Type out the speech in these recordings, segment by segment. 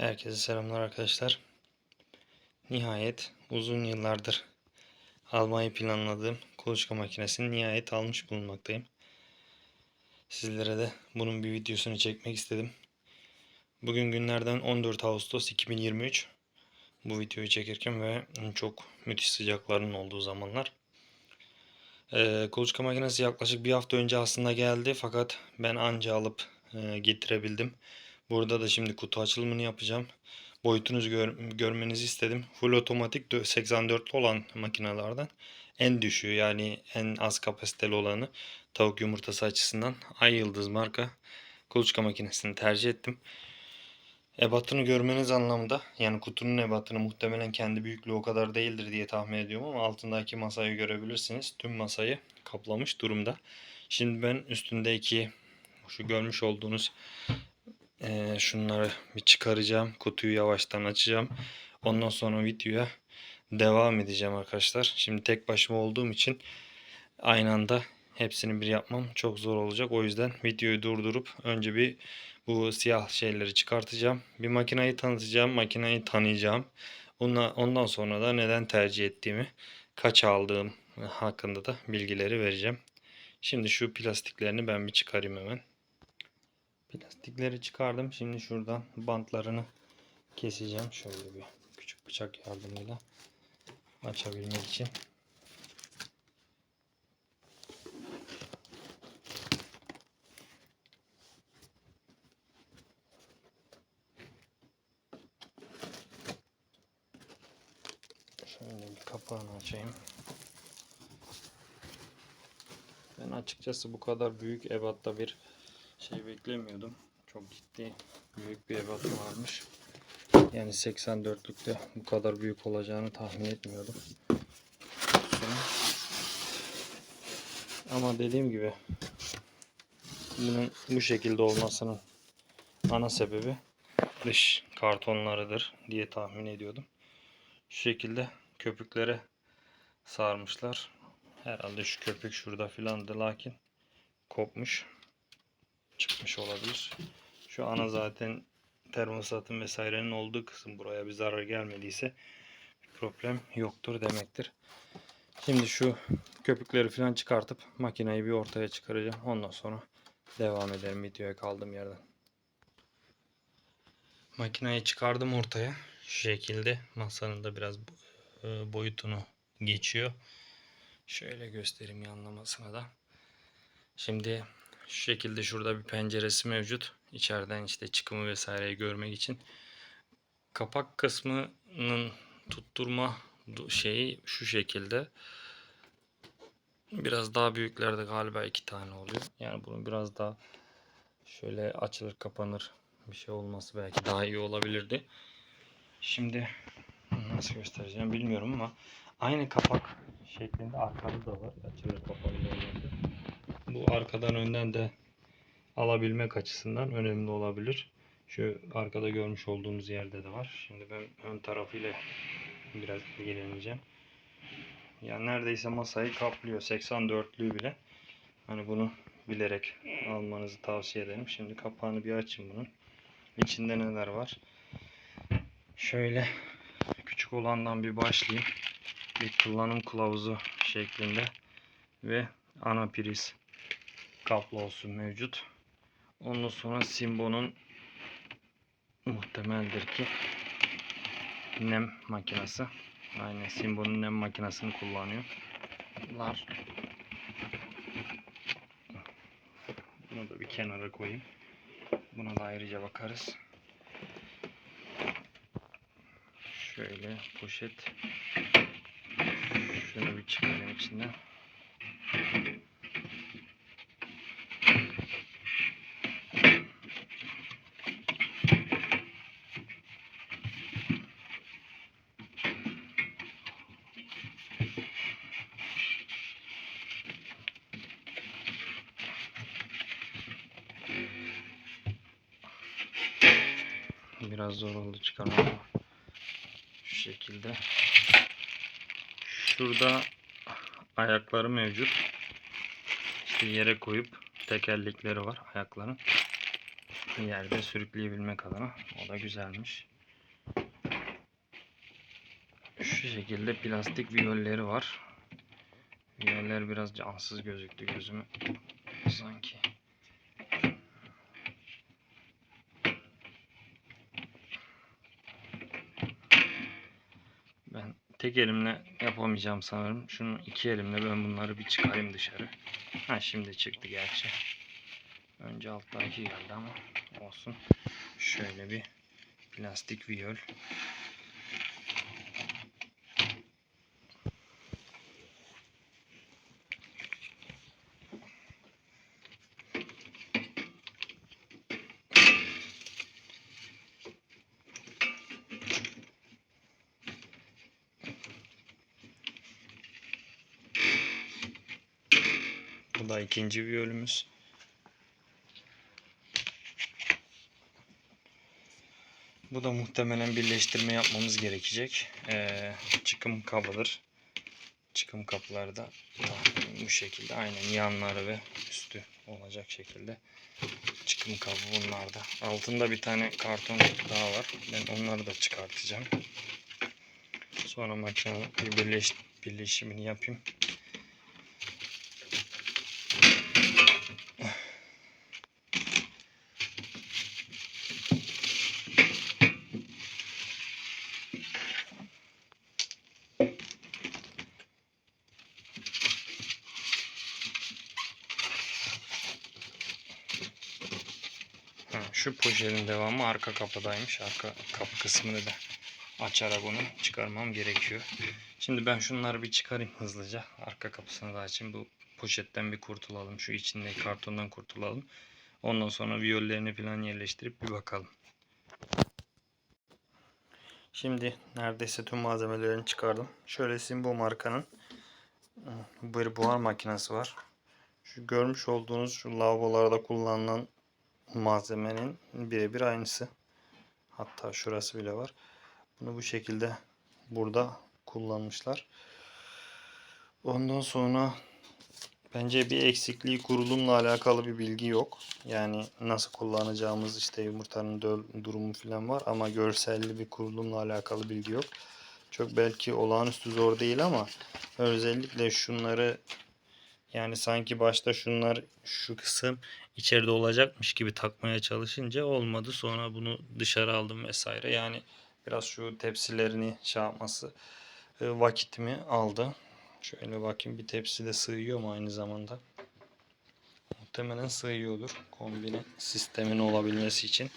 Herkese selamlar arkadaşlar. Nihayet uzun yıllardır almayı planladığım kuluçka makinesini nihayet almış bulunmaktayım. Sizlere de bunun bir videosunu çekmek istedim. Bugün günlerden 14 Ağustos 2023. Bu videoyu çekerken ve çok müthiş sıcakların olduğu zamanlar. Ee, kuluçka makinesi yaklaşık bir hafta önce aslında geldi fakat ben anca alıp e, getirebildim. Burada da şimdi kutu açılımını yapacağım. Boyutunuzu gör- görmenizi istedim. Full otomatik dö- 84'lü olan makinelerden en düşüğü yani en az kapasiteli olanı tavuk yumurtası açısından Ay Yıldız marka kuluçka makinesini tercih ettim. Ebatını görmeniz anlamda yani kutunun ebatını muhtemelen kendi büyüklüğü o kadar değildir diye tahmin ediyorum ama altındaki masayı görebilirsiniz. Tüm masayı kaplamış durumda. Şimdi ben üstündeki şu görmüş olduğunuz ee, şunları bir çıkaracağım. Kutuyu yavaştan açacağım. Ondan sonra videoya devam edeceğim arkadaşlar. Şimdi tek başıma olduğum için aynı anda hepsini bir yapmam çok zor olacak. O yüzden videoyu durdurup önce bir bu siyah şeyleri çıkartacağım. Bir makinayı tanıtacağım. Makinayı tanıyacağım. Ondan, sonra da neden tercih ettiğimi, kaç aldığım hakkında da bilgileri vereceğim. Şimdi şu plastiklerini ben bir çıkarayım hemen. Plastikleri çıkardım. Şimdi şuradan bantlarını keseceğim. Şöyle bir küçük bıçak yardımıyla açabilmek için. Şöyle bir kapağını açayım. Ben açıkçası bu kadar büyük ebatta bir şey beklemiyordum. Çok ciddi büyük bir ebat varmış. Yani 84'lükte bu kadar büyük olacağını tahmin etmiyordum. Ama dediğim gibi bunun bu şekilde olmasının ana sebebi dış kartonlarıdır diye tahmin ediyordum. Şu şekilde köpüklere sarmışlar. Herhalde şu köpük şurada filandı lakin kopmuş çıkmış olabilir. Şu ana zaten termosatın vesairenin olduğu kısım buraya bir zarar gelmediyse problem yoktur demektir. Şimdi şu köpükleri falan çıkartıp makineyi bir ortaya çıkaracağım. Ondan sonra devam edelim videoya kaldığım yerden. Makineyi çıkardım ortaya. Şu şekilde masanın da biraz e, boyutunu geçiyor. Şöyle göstereyim yanlamasına da. Şimdi şu şekilde şurada bir penceresi mevcut. İçeriden işte çıkımı vesaireyi görmek için. Kapak kısmının tutturma şeyi şu şekilde. Biraz daha büyüklerde galiba iki tane oluyor. Yani bunu biraz daha şöyle açılır kapanır bir şey olması belki daha iyi olabilirdi. Şimdi nasıl göstereceğim bilmiyorum ama aynı kapak şeklinde arkada da var. Açılır kapalı da olabilir. Bu arkadan önden de alabilmek açısından önemli olabilir. Şu arkada görmüş olduğunuz yerde de var. Şimdi ben ön tarafıyla biraz ilgileneceğim. Yani neredeyse masayı kaplıyor. 84'lüğü bile. Hani bunu bilerek almanızı tavsiye ederim. Şimdi kapağını bir açın bunun. İçinde neler var? Şöyle küçük olandan bir başlayayım. Bir kullanım kılavuzu şeklinde ve ana priz kablosu mevcut. Ondan sonra Simbo'nun muhtemeldir ki nem makinesi. Aynen Simbo'nun nem makinesini kullanıyor. Bunlar bunu da bir kenara koyayım. Buna da ayrıca bakarız. Şöyle poşet. Şunu bir çıkarayım içinden. Biraz zor oldu çıkarmak ama şu şekilde. Şurada ayakları mevcut. İşte yere koyup tekerlekleri var ayakların. yerde sürükleyebilmek adına. O da güzelmiş. Şu şekilde plastik viyolleri var. Viyoller biraz cansız gözüktü gözüme. Sanki. Ben tek elimle yapamayacağım sanırım. Şunu iki elimle ben bunları bir çıkarayım dışarı. Ha şimdi çıktı gerçi. Önce alttaki geldi ama olsun. Şöyle bir plastik viyol. Da ikinci viyolümüz. Bu da muhtemelen birleştirme yapmamız gerekecek. Ee, çıkım kabıdır. Çıkım kapılarda da bu şekilde aynen yanları ve üstü olacak şekilde çıkım kabı bunlarda. Altında bir tane karton daha var. Ben onları da çıkartacağım. Sonra makinenin bir birleş, birleşimini yapayım. Ha, şu poşetin devamı arka kapıdaymış. Arka kapı kısmını da açarak onu çıkarmam gerekiyor. Şimdi ben şunları bir çıkarayım hızlıca. Arka kapısını da açayım. Bu poşetten bir kurtulalım. Şu içindeki kartondan kurtulalım. Ondan sonra viyollerini falan yerleştirip bir bakalım. Şimdi neredeyse tüm malzemelerini çıkardım. Şöyle sizin bu markanın bir buhar makinesi var. Şu görmüş olduğunuz şu lavabolarda kullanılan malzemenin birebir aynısı. Hatta şurası bile var. Bunu bu şekilde burada kullanmışlar. Ondan sonra bence bir eksikliği kurulumla alakalı bir bilgi yok. Yani nasıl kullanacağımız işte yumurtanın durumu falan var ama görselli bir kurulumla alakalı bilgi yok. Çok belki olağanüstü zor değil ama özellikle şunları yani sanki başta şunlar şu kısım içeride olacakmış gibi takmaya çalışınca olmadı. Sonra bunu dışarı aldım vesaire. Yani biraz şu tepsilerini şey yapması e, vakitimi aldı. Şöyle bakayım bir tepsi de sığıyor mu aynı zamanda? Muhtemelen sığıyordur. Kombine sistemin olabilmesi için.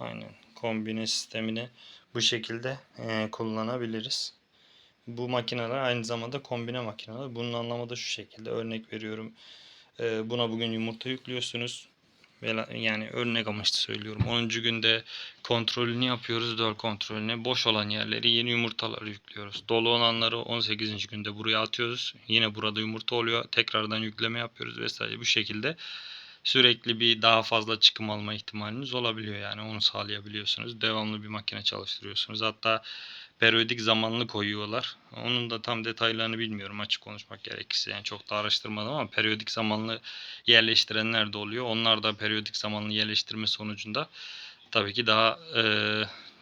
Aynen. Kombine sistemini bu şekilde e, kullanabiliriz. Bu makineler aynı zamanda kombine makineler. Bunun anlamı da şu şekilde. Örnek veriyorum. Ee, buna bugün yumurta yüklüyorsunuz. Yani örnek amaçlı söylüyorum. 10. günde kontrolünü yapıyoruz. Döl kontrolünü. Boş olan yerleri yeni yumurtaları yüklüyoruz. Dolu olanları 18. günde buraya atıyoruz. Yine burada yumurta oluyor. Tekrardan yükleme yapıyoruz vesaire. Bu şekilde sürekli bir daha fazla çıkım alma ihtimaliniz olabiliyor. Yani onu sağlayabiliyorsunuz. Devamlı bir makine çalıştırıyorsunuz. Hatta periyodik zamanlı koyuyorlar. Onun da tam detaylarını bilmiyorum açık konuşmak gerekirse. Yani çok da araştırmadım ama periyodik zamanlı yerleştirenler de oluyor. Onlar da periyodik zamanlı yerleştirme sonucunda tabii ki daha e,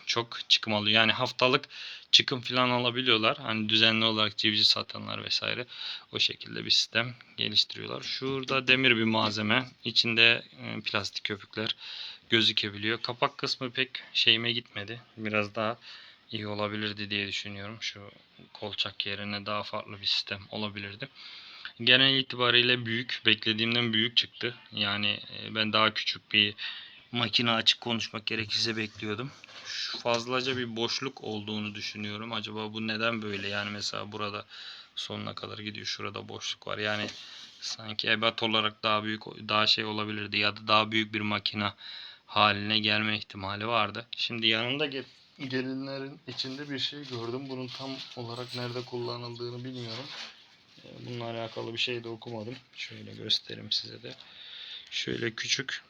çok çıkım alıyor. Yani haftalık çıkım falan alabiliyorlar. Hani düzenli olarak civciv satanlar vesaire o şekilde bir sistem geliştiriyorlar. Şurada demir bir malzeme. içinde e, plastik köpükler gözükebiliyor. Kapak kısmı pek şeyime gitmedi. Biraz daha iyi olabilirdi diye düşünüyorum. Şu kolçak yerine daha farklı bir sistem olabilirdi. Genel itibariyle büyük, beklediğimden büyük çıktı. Yani e, ben daha küçük bir makine açık konuşmak gerekirse bekliyordum. Şu fazlaca bir boşluk olduğunu düşünüyorum. Acaba bu neden böyle? Yani mesela burada sonuna kadar gidiyor. Şurada boşluk var. Yani sanki ebat olarak daha büyük, daha şey olabilirdi ya da daha büyük bir makine haline gelme ihtimali vardı. Şimdi yanında ge- gelinlerin içinde bir şey gördüm. Bunun tam olarak nerede kullanıldığını bilmiyorum. Ee, Bununla alakalı bir şey de okumadım. Şöyle göstereyim size de. Şöyle küçük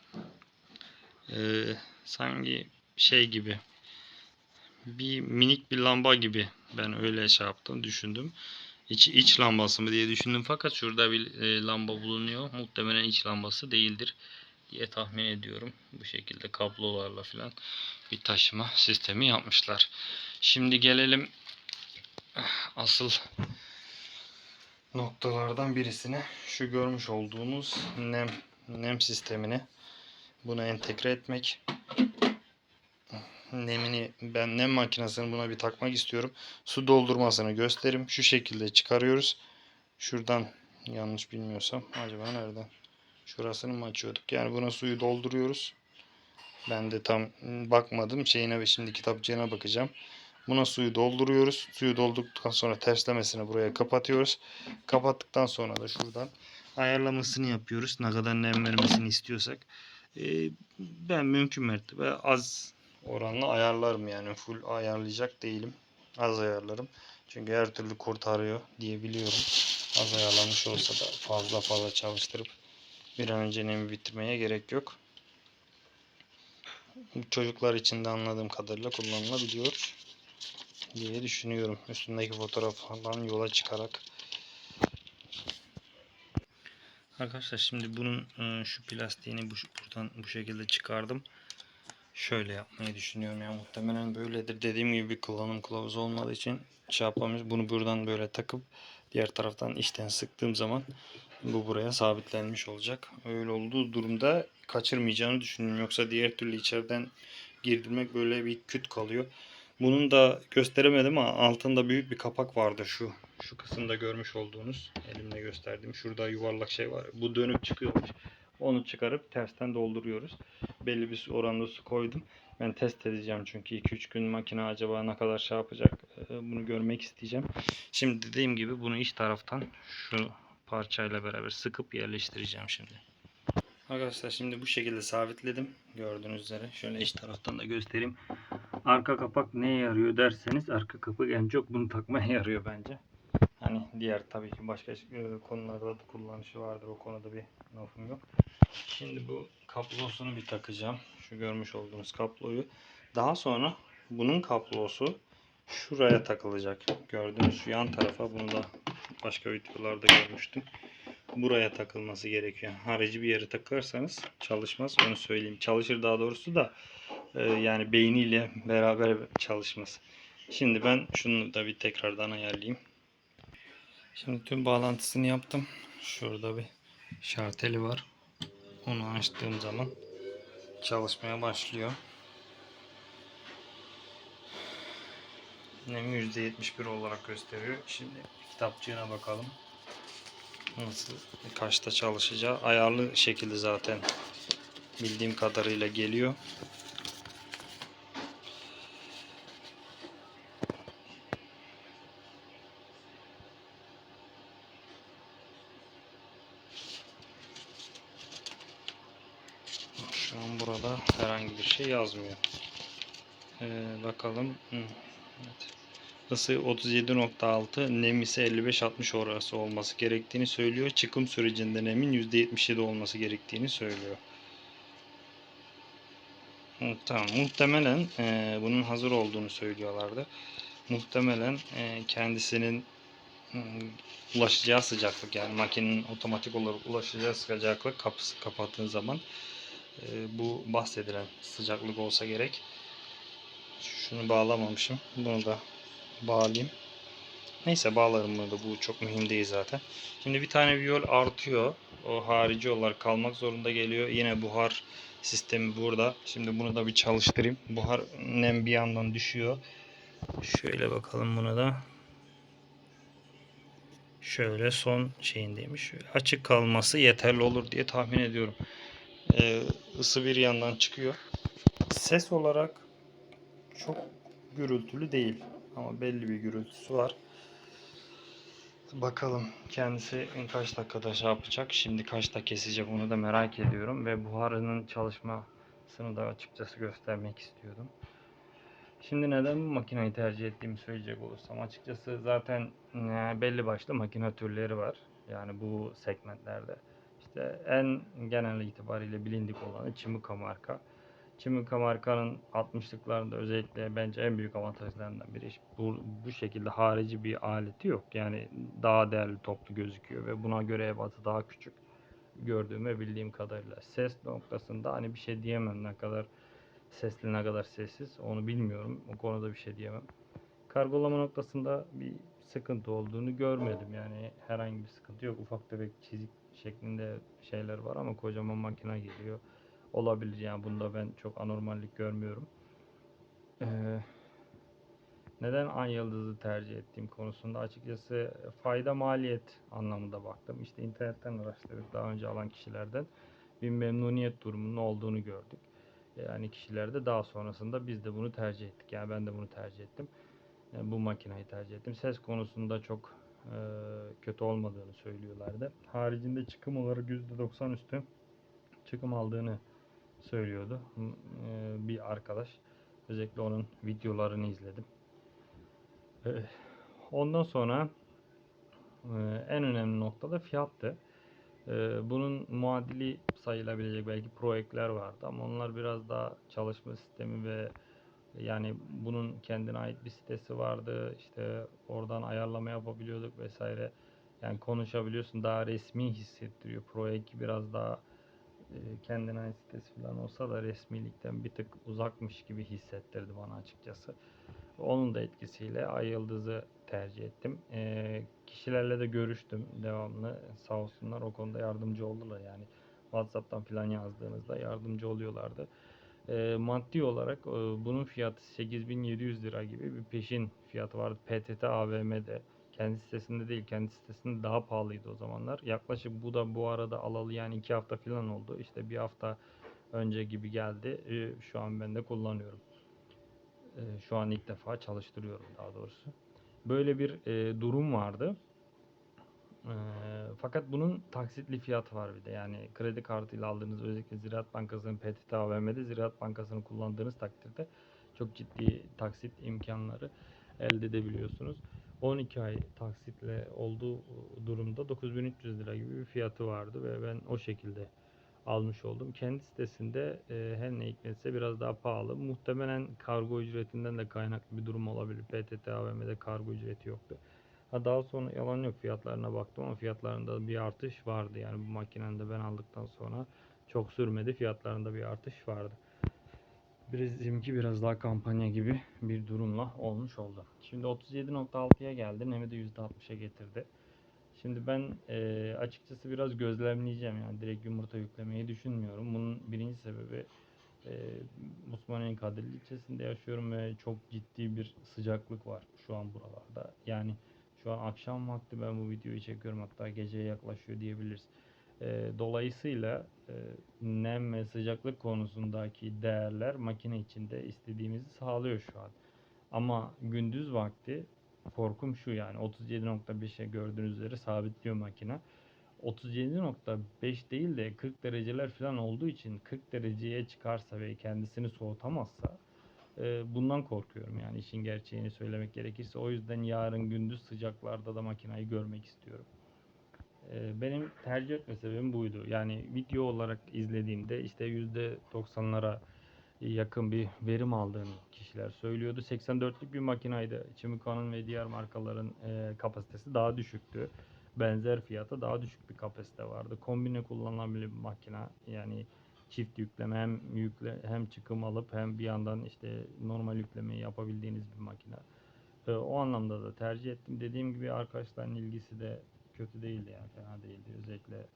ee, sanki şey gibi bir minik bir lamba gibi ben öyle şey yaptım düşündüm. İç, iç lambası mı diye düşündüm fakat şurada bir e, lamba bulunuyor. Muhtemelen iç lambası değildir diye tahmin ediyorum. Bu şekilde kablolarla falan bir taşıma sistemi yapmışlar. Şimdi gelelim asıl noktalardan birisine. Şu görmüş olduğunuz nem nem sistemine buna entegre etmek. Nemini ben nem makinesini buna bir takmak istiyorum. Su doldurmasını göstereyim. Şu şekilde çıkarıyoruz. Şuradan yanlış bilmiyorsam acaba nereden? Şurasını mı açıyorduk? Yani buna suyu dolduruyoruz. Ben de tam bakmadım şeyine ve şimdi kitapçığına bakacağım. Buna suyu dolduruyoruz. Suyu doldurduktan sonra terslemesini buraya kapatıyoruz. Kapattıktan sonra da şuradan ayarlamasını yapıyoruz. Ne kadar nem vermesini istiyorsak. Ee, ben mümkün mertebe az oranla ayarlarım yani full ayarlayacak değilim. Az ayarlarım. Çünkü her türlü kurtarıyor diye biliyorum. Az ayarlamış olsa da fazla fazla çalıştırıp bir an önce nemi bitirmeye gerek yok. Çocuklar için de anladığım kadarıyla kullanılabiliyor diye düşünüyorum. Üstündeki fotoğraflardan yola çıkarak. Arkadaşlar şimdi bunun e, şu plastiğini bu, buradan bu şekilde çıkardım. Şöyle yapmayı düşünüyorum. Yani muhtemelen böyledir. Dediğim gibi bir kullanım kılavuzu olmadığı için şey yapamış. Bunu buradan böyle takıp diğer taraftan içten sıktığım zaman bu buraya sabitlenmiş olacak. Öyle olduğu durumda kaçırmayacağını düşünüyorum. Yoksa diğer türlü içeriden girdirmek böyle bir küt kalıyor. Bunun da gösteremedim ama altında büyük bir kapak vardı şu. Şu kısımda görmüş olduğunuz elimle gösterdiğim şurada yuvarlak şey var. Bu dönüp çıkıyormuş. Onu çıkarıp tersten dolduruyoruz. Belli bir oranda su koydum. Ben test edeceğim çünkü 2-3 gün makine acaba ne kadar şey yapacak e, bunu görmek isteyeceğim. Şimdi dediğim gibi bunu iç taraftan şu parçayla beraber sıkıp yerleştireceğim şimdi. Arkadaşlar şimdi bu şekilde sabitledim. Gördüğünüz üzere. Şöyle iç taraftan da göstereyim. Arka kapak neye yarıyor derseniz arka kapak en çok bunu takmaya yarıyor bence. Hani diğer tabii ki başka e, konularda da kullanışı vardır. O konuda bir lafım yok. Şimdi bu kablosunu bir takacağım. Şu görmüş olduğunuz kabloyu. Daha sonra bunun kablosu şuraya takılacak. Gördüğünüz şu yan tarafa bunu da başka videolarda görmüştüm. Buraya takılması gerekiyor. Harici bir yere takarsanız çalışmaz. Onu söyleyeyim. Çalışır daha doğrusu da e, yani beyniyle beraber çalışmaz. Şimdi ben şunu da bir tekrardan ayarlayayım. Şimdi tüm bağlantısını yaptım. Şurada bir şarteli var. Onu açtığım zaman çalışmaya başlıyor. Nemi %71 olarak gösteriyor. Şimdi kitapçığına bakalım. Nasıl kaçta çalışacağı ayarlı şekilde zaten bildiğim kadarıyla geliyor. Şu an burada herhangi bir şey yazmıyor. Ee, bakalım. Evet. Isı 37.6, nem ise 55-60 orası olması gerektiğini söylüyor. Çıkım sürecinde nemin %77 olması gerektiğini söylüyor. Hı, Tamam. Muhtemelen e, bunun hazır olduğunu söylüyorlardı. Muhtemelen e, kendisinin ulaşacağı sıcaklık yani makinenin otomatik olarak ulaşacağı sıcaklık kapısı kapattığın zaman bu bahsedilen sıcaklık olsa gerek. Şunu bağlamamışım. Bunu da bağlayayım. Neyse bağlarım bunu da. Bu çok mühim değil zaten. Şimdi bir tane viyol artıyor. O harici olarak kalmak zorunda geliyor. Yine buhar sistemi burada. Şimdi bunu da bir çalıştırayım. Buhar nem bir yandan düşüyor. Şöyle bakalım buna da. Şöyle son şeyindeymiş. Şöyle açık kalması yeterli olur diye tahmin ediyorum. Ee, ısı bir yandan çıkıyor. Ses olarak çok gürültülü değil ama belli bir gürültüsü var. Bakalım kendisi kaç dakikada şey yapacak. Şimdi kaçta kesecek onu da merak ediyorum ve buharının çalışmasını da açıkçası göstermek istiyordum. Şimdi neden bu makineyi tercih ettiğimi söyleyecek olursam açıkçası zaten e, belli başlı makine türleri var. Yani bu segmentlerde. İşte en genel itibariyle bilindik olanı Çimika marka. Çimika markanın 60'lıklarında özellikle bence en büyük avantajlarından biri bu, bu şekilde harici bir aleti yok. Yani daha değerli toplu gözüküyor ve buna göre ebatı daha küçük. gördüğüm ve bildiğim kadarıyla. Ses noktasında hani bir şey diyemem ne kadar sesli ne kadar sessiz onu bilmiyorum. O konuda bir şey diyemem. Kargolama noktasında bir sıkıntı olduğunu görmedim. Yani herhangi bir sıkıntı yok. Ufak tefek çizik şeklinde şeyler var ama kocaman makine geliyor. Olabilir yani bunda ben çok anormallik görmüyorum. Ee, neden Ay Yıldız'ı tercih ettiğim konusunda açıkçası fayda maliyet anlamında baktım. İşte internetten araştırdık daha önce alan kişilerden bir memnuniyet durumunun olduğunu gördük. Yani kişilerde daha sonrasında biz de bunu tercih ettik. Yani ben de bunu tercih ettim. Yani bu makineyi tercih ettim. Ses konusunda çok kötü olmadığını söylüyorlardı. Haricinde çıkım olarak %90 üstü çıkım aldığını söylüyordu e, bir arkadaş. Özellikle onun videolarını izledim. E, Ondan sonra e, en önemli nokta da fiyattı. E, Bunun muadili sayılabilecek belki Pro vardı ama onlar biraz daha çalışma sistemi ve yani bunun kendine ait bir sitesi vardı. İşte oradan ayarlama yapabiliyorduk vesaire. Yani konuşabiliyorsun daha resmi hissettiriyor. Pro 2 biraz daha e, kendine ait sitesi falan olsa da resmilikten bir tık uzakmış gibi hissettirdi bana açıkçası. Onun da etkisiyle Ay Yıldız'ı tercih ettim. E, kişilerle de görüştüm devamlı. Sağ olsunlar o konuda yardımcı oldular. Yani WhatsApp'tan falan yazdığınızda yardımcı oluyorlardı. E, maddi olarak e, bunun fiyatı 8700 lira gibi bir peşin fiyatı vardı. PTT AVM'de. Kendi sitesinde değil, kendi sitesinde daha pahalıydı o zamanlar. Yaklaşık bu da bu arada alalı yani iki hafta falan oldu. İşte bir hafta önce gibi geldi. E, şu an ben de kullanıyorum. E, şu an ilk defa çalıştırıyorum daha doğrusu. Böyle bir e, durum vardı. Fakat bunun taksitli fiyatı var bir de. Yani kredi kartıyla aldığınız özellikle Ziraat Bankası'nın PTT AVM'de Ziraat Bankası'nı kullandığınız takdirde çok ciddi taksit imkanları elde edebiliyorsunuz. 12 ay taksitle olduğu durumda 9300 lira gibi bir fiyatı vardı ve ben o şekilde almış oldum. Kendi sitesinde e, her ne hikmetse biraz daha pahalı. Muhtemelen kargo ücretinden de kaynaklı bir durum olabilir. PTT AVM'de kargo ücreti yoktu. Ha daha sonra yalan yok fiyatlarına baktım ama fiyatlarında bir artış vardı. Yani bu makinenin de ben aldıktan sonra çok sürmedi. Fiyatlarında bir artış vardı. Bizimki biraz daha kampanya gibi bir durumla olmuş oldu. Şimdi 37.6'ya geldi. Nemi de %60'a getirdi. Şimdi ben eee, açıkçası biraz gözlemleyeceğim yani direkt yumurta yüklemeyi düşünmüyorum. Bunun birinci sebebi eee Osmaniye Kadirli ilçesinde yaşıyorum ve çok ciddi bir sıcaklık var şu an buralarda. Yani şu an akşam vakti ben bu videoyu çekiyorum hatta geceye yaklaşıyor diyebiliriz. Eee, dolayısıyla eee, nem ve sıcaklık konusundaki değerler makine içinde istediğimizi sağlıyor şu an. Ama gündüz vakti korkum şu yani 37.5'e gördüğünüz üzere sabitliyor makine. 37.5 değil de 40 dereceler falan olduğu için 40 dereceye çıkarsa ve kendisini soğutamazsa bundan korkuyorum yani işin gerçeğini söylemek gerekirse. O yüzden yarın gündüz sıcaklarda da makinayı görmek istiyorum. Benim tercih etme sebebim buydu. Yani video olarak izlediğimde işte %90'lara yakın bir verim aldığını kişiler söylüyordu. 84'lük bir makinaydı. Chimica'nın ve diğer markaların kapasitesi daha düşüktü. Benzer fiyata daha düşük bir kapasite vardı. Kombine kullanılabilir bir makina. Yani çift yükleme hem yükle hem çıkım alıp hem bir yandan işte normal yüklemeyi yapabildiğiniz bir makina. E, o anlamda da tercih ettim. Dediğim gibi arkadaşların ilgisi de kötü değildi yani fena değildi. Özellikle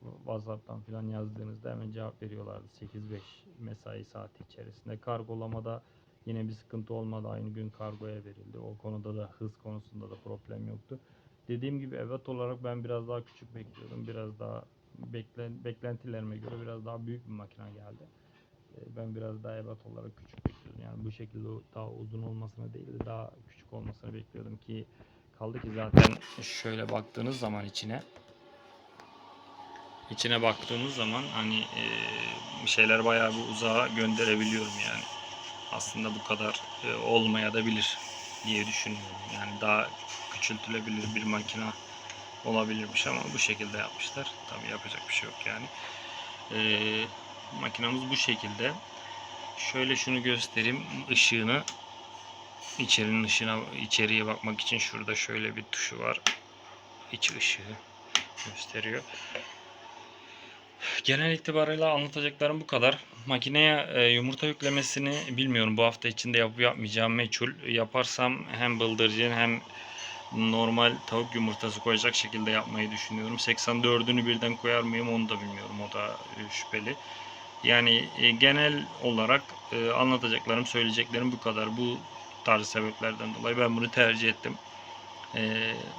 WhatsApp'tan falan yazdığınızda hemen cevap veriyorlardı 8-5 mesai saati içerisinde. Kargolamada yine bir sıkıntı olmadı. Aynı gün kargoya verildi. O konuda da hız konusunda da problem yoktu. Dediğim gibi evet olarak ben biraz daha küçük bekliyordum. Biraz daha beklen, beklentilerime göre biraz daha büyük bir makine geldi. Ee, Ben biraz daha ebat olarak küçük bekliyordum. Yani bu şekilde daha uzun olmasını değil de daha küçük olmasını bekliyordum ki kaldı ki zaten şöyle baktığınız zaman içine içine baktığımız zaman hani e, şeyler bayağı bir uzağa gönderebiliyorum yani. Aslında bu kadar e, olmaya da bilir diye düşünüyorum. Yani daha küçültülebilir bir makina olabilirmiş ama bu şekilde yapmışlar. Tabii yapacak bir şey yok yani. E, makinamız bu şekilde. Şöyle şunu göstereyim. ışığını içerinin ışığına içeriye bakmak için şurada şöyle bir tuşu var. İç ışığı gösteriyor. Genel itibariyle anlatacaklarım bu kadar. Makineye e, yumurta yüklemesini bilmiyorum. Bu hafta içinde yapıp yapmayacağım meçhul. Yaparsam hem bıldırcın hem normal tavuk yumurtası koyacak şekilde yapmayı düşünüyorum. 84'ünü birden koyar mıyım onu da bilmiyorum. O da e, şüpheli. Yani e, genel olarak e, anlatacaklarım, söyleyeceklerim bu kadar. Bu tarz sebeplerden dolayı ben bunu tercih ettim.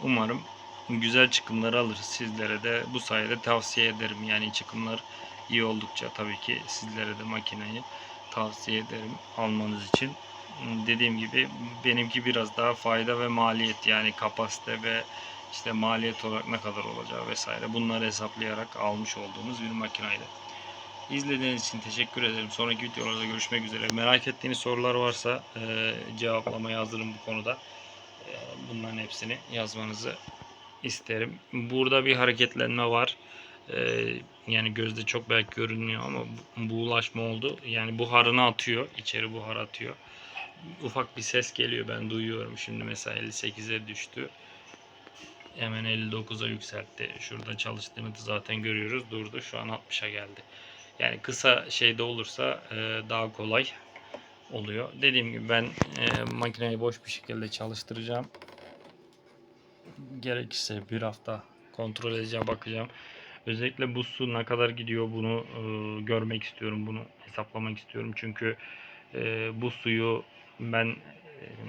Umarım güzel çıkımları alırız. Sizlere de bu sayede tavsiye ederim. Yani çıkımlar iyi oldukça tabii ki sizlere de makineyi tavsiye ederim almanız için. Dediğim gibi benimki biraz daha fayda ve maliyet yani kapasite ve işte maliyet olarak ne kadar olacağı vesaire bunları hesaplayarak almış olduğumuz bir makinaydı. İzlediğiniz için teşekkür ederim. Sonraki videolarda görüşmek üzere. Merak ettiğiniz sorular varsa e, cevaplamaya hazırım bu konuda. E, bunların hepsini yazmanızı isterim. Burada bir hareketlenme var. E, yani gözde çok belki görünmüyor ama bu- buğulaşma oldu. Yani buharını atıyor. içeri buhar atıyor. Ufak bir ses geliyor. Ben duyuyorum. Şimdi mesela 58'e düştü. Hemen 59'a yükseltti. Şurada çalıştığını zaten görüyoruz. Durdu. Şu an 60'a geldi. Yani kısa şeyde olursa e, daha kolay oluyor. Dediğim gibi ben e, makineyi boş bir şekilde çalıştıracağım. Gerekirse bir hafta kontrol edeceğim, bakacağım. Özellikle bu su ne kadar gidiyor bunu e, görmek istiyorum, bunu hesaplamak istiyorum. Çünkü bu suyu ben e,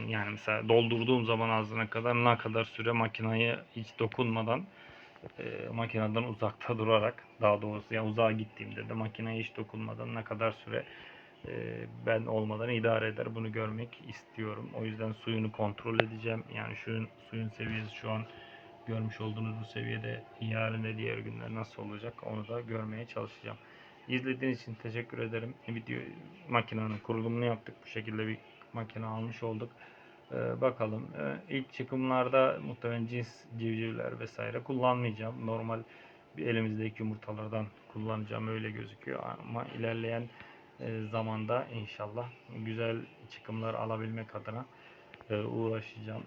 yani mesela doldurduğum zaman ağzına kadar ne kadar süre makineye hiç dokunmadan e, makineden uzakta durarak daha doğrusu ya uzağa gittiğimde de makineye hiç dokunmadan ne kadar süre e, ben olmadan idare eder bunu görmek istiyorum. O yüzden suyunu kontrol edeceğim. Yani suyun suyun seviyesi şu an görmüş olduğunuz bu seviyede yarın ve diğer günler nasıl olacak onu da görmeye çalışacağım. İzlediğiniz için teşekkür ederim. Video makinenin kurulumunu yaptık. Bu şekilde bir makine almış olduk. Ee, bakalım. Ee, ilk çıkımlarda muhtemelen cins civcivler vesaire kullanmayacağım. Normal bir elimizdeki yumurtalardan kullanacağım öyle gözüküyor. Ama ilerleyen e, zamanda inşallah güzel çıkımlar alabilmek adına e, uğraşacağım.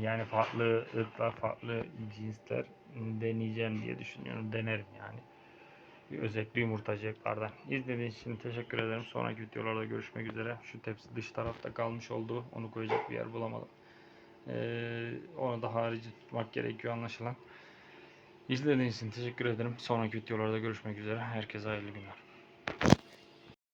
Yani farklı ırklar, farklı cinsler deneyeceğim diye düşünüyorum. Denerim yani. Özellikle yumurtacıklardan. İzlediğiniz için teşekkür ederim. Sonraki videolarda görüşmek üzere. Şu tepsi dış tarafta kalmış oldu. Onu koyacak bir yer bulamadım. Ee, onu da harici tutmak gerekiyor anlaşılan. İzlediğiniz için teşekkür ederim. Sonraki videolarda görüşmek üzere. Herkese hayırlı günler.